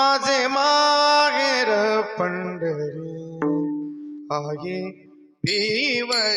माझे माहेर पंढरी. आये भीवर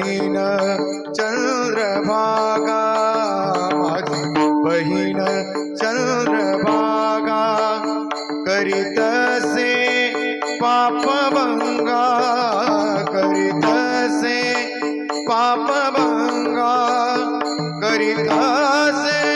बहीण चंद्रभागा. माझी बहीण चंद्रभागा. करीतसे पापभंगा करीतसे पापभंगा करीतसे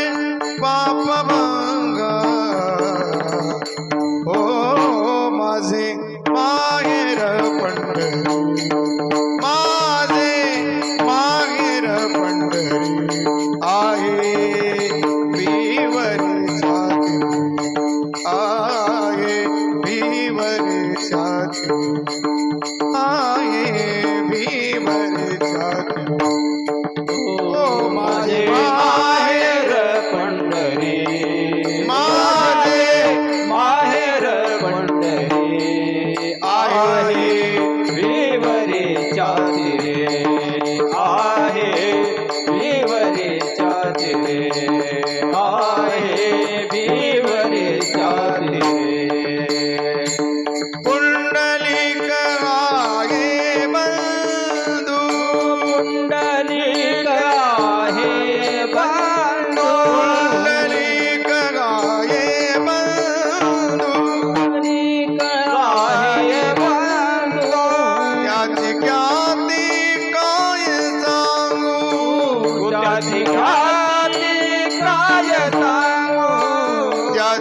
आए भीवर जाते पुंडलिक आगे बंदू पुंडलिक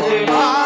Hare Maha.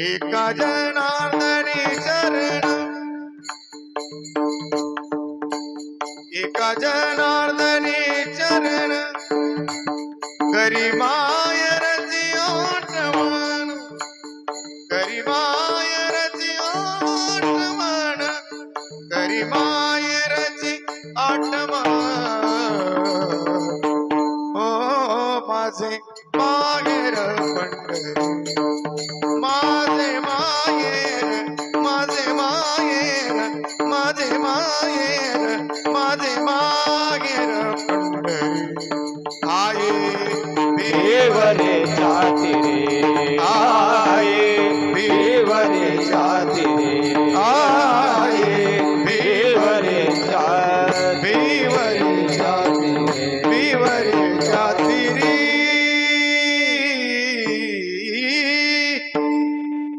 एका जनार्दने चरण एका जनार्दने चरण करी माय रची आठवण करी माय रची आठवण करी माय रची आठवण ओ माझे पायर पंढरी पीवरे छाती रे. आये पीवरे छाती रे. आये पीवरे छाती